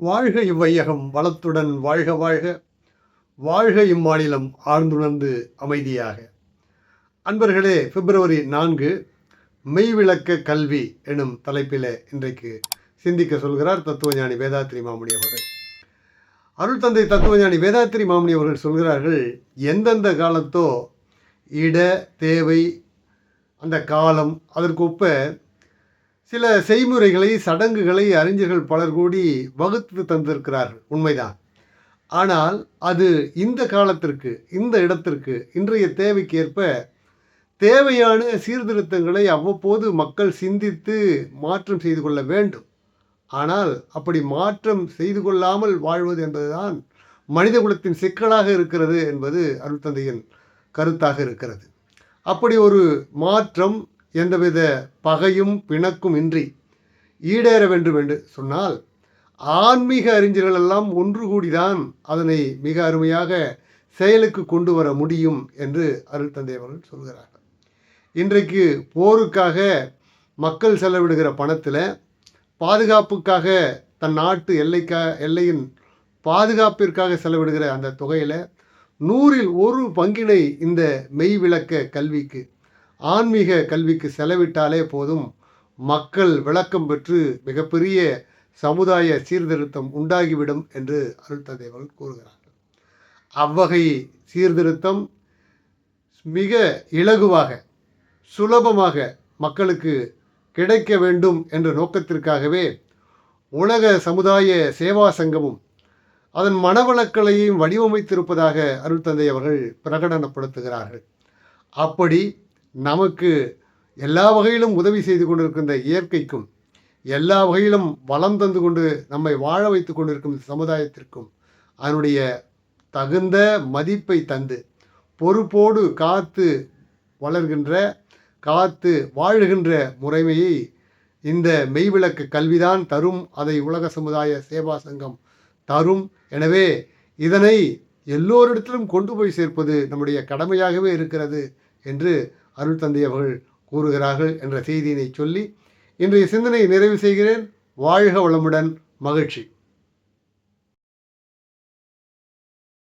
வாழ்க இவ்வையகம் வளத்துடன் வாழ்க வாழ்க. வாழ்க இம்மாநிலம் ஆழ்ந்துணர்ந்து அமைதியாக. அன்பர்களே பிப்ரவரி நான்கு மெய்விளக்க கல்வி எனும் தலைப்பில் இன்றைக்கு சிந்திக்க சொல்கிறார் தத்துவஞானி வேதாத்திரி மாமணி அவர்கள். அருள் தந்தை தத்துவஞானி வேதாத்திரி மாமணி அவர்கள் சொல்கிறார்கள் எந்தெந்த காலத்தோ இட தேவை அந்த காலம் அதற்கு ஒப்ப சில செய்முறைகளை சடங்குகளை அறிஞர்கள் பலர் கூடி வகுத்து தந்திருக்கிறார்கள். உண்மைதான். ஆனால் அது இந்த காலத்திற்கு இந்த இடத்திற்கு இன்றைய தேவைக்கேற்ப தேவையான சீர்திருத்தங்களை அவ்வப்போது மக்கள் சிந்தித்து மாற்றம் செய்து கொள்ள வேண்டும். ஆனால் அப்படி மாற்றம் செய்து கொள்ளாமல் வாழ்வது என்பதுதான் மனித குலத்தின் சிக்கலாக இருக்கிறது என்பது அருட்தந்தையின் கருத்தாக இருக்கிறது. அப்படி ஒரு மாற்றம் எந்தவித பகையும் பிணக்கும் இன்றி ஈடேற வேண்டும் என்று சொன்னால் ஆன்மீக அறிஞர்கள் எல்லாம் ஒன்று கூடிதான் அதனை மிக அருமையாக செயலுக்கு கொண்டு வர முடியும் என்று அருள் தந்தை அவர்கள் சொல்கிறார்கள். இன்றைக்கு போருக்காக மக்கள் செலவிடுகிற பணத்தில் பாதுகாப்புக்காக தன் நாட்டு எல்லைக்கா எல்லையின் பாதுகாப்பிற்காக செலவிடுகிற அந்த தொகையில் நூறில் ஒரு பங்கினை இந்த மெய் விளக்க கல்விக்கு ஆன்மீக கல்விக்கு செலவிட்டாலே போதும். மக்கள் விளக்கம் பெற்று மிகப்பெரிய சமுதாய சீர்திருத்தம் உண்டாகிவிடும் என்று அருள்ததேவர்கள் கூறுகிறார்கள் அவ்வகை சீர்திருத்தம் மிக இலகுவாக சுலபமாக மக்களுக்கு கிடைக்க வேண்டும் என்ற நோக்கத்திற்காகவே உலக சமுதாய சேவா சங்கமும் அதன் மனவளக்கலையும் வடிவமைத்திருப்பதாக அருள்தந்தை அவர்கள் பிரகடனப்படுத்துகிறார்கள். அப்படி நமக்கு எல்லா வகையிலும் உதவி செய்து கொண்டிருக்கின்ற இயற்கைக்கும் எல்லா வகையிலும் வளம் தந்து கொண்டு நம்மை வாழ வைத்து கொண்டிருக்கும் சமுதாயத்திற்கும் அதனுடைய தகுந்த மதிப்பை தந்து பொறுப்போடு காத்து வளர்கின்ற காத்து வாழுகின்ற முறைமையை இந்த மெய்விளக்கு கல்விதான் தரும் அதை உலக சமுதாய சேவா சங்கம் தரும். எனவே இதனை எல்லோரிடத்திலும் கொண்டு போய் சேர்ப்பது நம்முடைய கடமையாகவே இருக்கிறது என்று அருள் தந்தை அவர்கள் கூறுகிறார்கள் என்ற செய்தியினை சொல்லி இன்றைய சிந்தனையை நிறைவு செய்கிறேன். வாழ்க வளமுடன் மகிழ்ச்சி.